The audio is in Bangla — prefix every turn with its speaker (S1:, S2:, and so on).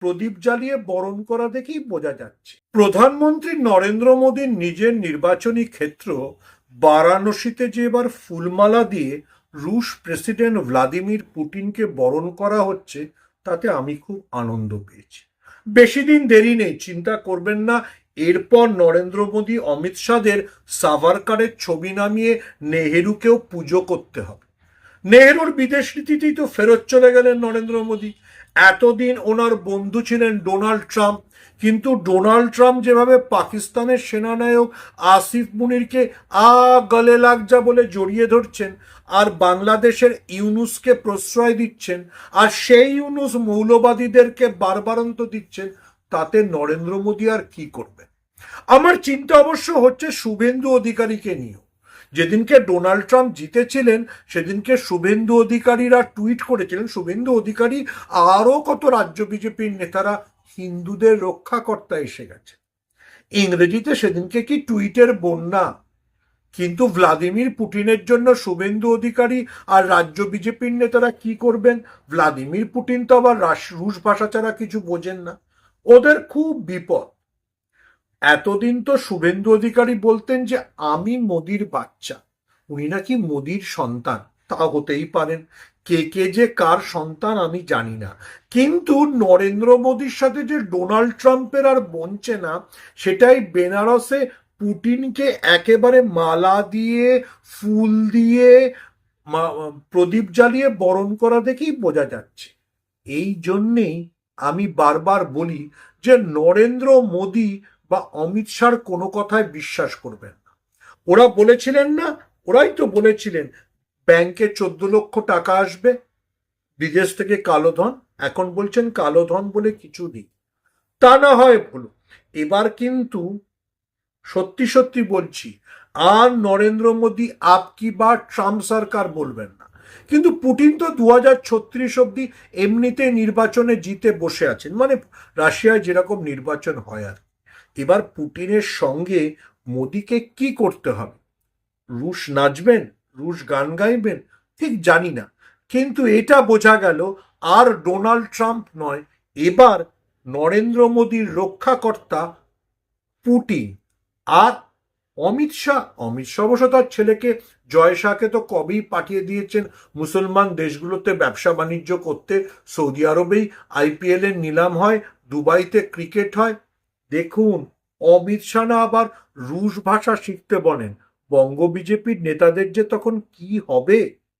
S1: প্রদীপ জ্বালিয়ে বরণ করা দেখেই বোঝা যাচ্ছে। প্রধানমন্ত্রী নরেন্দ্র মোদীর নিজের নির্বাচনী ক্ষেত্র বারাণসীতে যে এবার ফুলমালা দিয়ে রুশ প্রেসিডেন্ট ভ্লাদিমির পুটিনকে বরণ করা হচ্ছে, তাতে আমি খুব আনন্দ পেয়েছি। বেশি দিন দেরি নেই, চিন্তা করবেন না। এরপর নরেন্দ্র মোদী, অমিত শাহদের সাভারকারের ছবি নামিয়ে নেহেরুকেও পুজো করতে হবে। নেহেরুর বিদেশ নীতিতেই তো ফেরত চলে গেলেন নরেন্দ্র মোদী। এতদিন ওনার বন্ধু ছিলেন ডোনাল্ড ট্রাম্প, কিন্তু ডোনাল্ড ট্রাম্প যেভাবে পাকিস্তানের সেনানায়ক আসিফ মুনিরকে আ গলে লাগজা বলে জড়িয়ে ধরছেন আর বাংলাদেশের ইউনুসকে প্রশ্রয় দিচ্ছেন আর সেই ইউনুস মৌলবাদীদেরকে বারবারন্ত দিচ্ছেন, তাতে নরেন্দ্র মোদী আর কি করবে? আমার চিন্তা অবশ্য হচ্ছে শুভেন্দু অধিকারীকে নিয়েও। যেদিনকে ডোনাল্ড ট্রাম্প জিতেছিলেন, সেদিনকে শুভেন্দু অধিকারীরা টুইট করেছিলেন। শুভেন্দু অধিকারী আরও কত রাজ্য বিজেপির নেতারা হিন্দুদের রক্ষাকর্তা এসে গেছে। ইংরেজিতে সেদিনকে কি টুইটের বন্যা? কিন্তু ভ্লাদিমির পুটিনের জন্য শুভেন্দু অধিকারী আর রাজ্য বিজেপির নেতারা কি করবেন? ভ্লাদিমির পুটিন তো আবার রুশ ভাষা ছাড়া কিছু বোঝেন না। ওদের খুব বিপদ। এতদিন তো শুভেন্দু অধিকারী বলতেন যে আমি মোদির বাচ্চা। উনি নাকি মোদির সন্তান। তা হতেই পারেন কে কে যে কার সন্তান আমি জানি না। কিন্তু নরেন্দ্র মোদীর সাথে যে ডোনাল্ড ট্রাম্পের আর বনছে না, সেটাই বেনারসে পুটিনকে একেবারে মালা দিয়ে, ফুল দিয়ে প্রদীপ জ্বালিয়ে বরণ করা দেখেই বোঝা যাচ্ছে। এই জন্যেই আমি বারবার বলি যে নরেন্দ্র মোদী বা অমিত শাহর কোনো কথায় বিশ্বাস করবেন না। ওরা বলেছিলেন না, ওরাই তো বলেছিলেন, ব্যাংকে চোদ্দ লক্ষ টাকা আসবে, বিদেশ থেকে কালো ধন, এখন বলছেন কালো ধন বলে কিছু নেই। তা না হয় ভুল। এবার কিন্তু সত্যি সত্যি বলছি, আর নরেন্দ্র মোদী আপ কি বা ট্রাম্প সরকার বলবেন না। কিন্তু পুটিন তো দু হাজার ছত্রিশ অব্দি এমনিতে নির্বাচনে জিতে বসে আছেন মানে রাশিয়ায় যেরকম নির্বাচন হয় আর এবার পুটিনের সঙ্গে মোদিকে কি করতে হবে? রুশ নাচবেন, রুশ গান গাইবেন? ঠিক জানি না। কিন্তু এটা বোঝা গেল আর ডোনাল্ড ট্রাম্প নয়, এবার নরেন্দ্র মোদীর রক্ষাকর্তা পুটিন আর অমিত শাহ অমিত শাহ অবশ্য তার ছেলেকে জয় শাহকে তো কবেই পাঠিয়ে দিয়েছেন? মুসলমান দেশগুলোতে ব্যবসা বাণিজ্য করতে সৌদি আরবেই আইপিএল এর নিলাম হয়, দুবাইতে ক্রিকেট হয় দেখুন, অমিত শাহ আবার রুশ ভাষা শিখতে বলেন। বঙ্গ বিজেপির নেতাদের যে তখন কি হবে?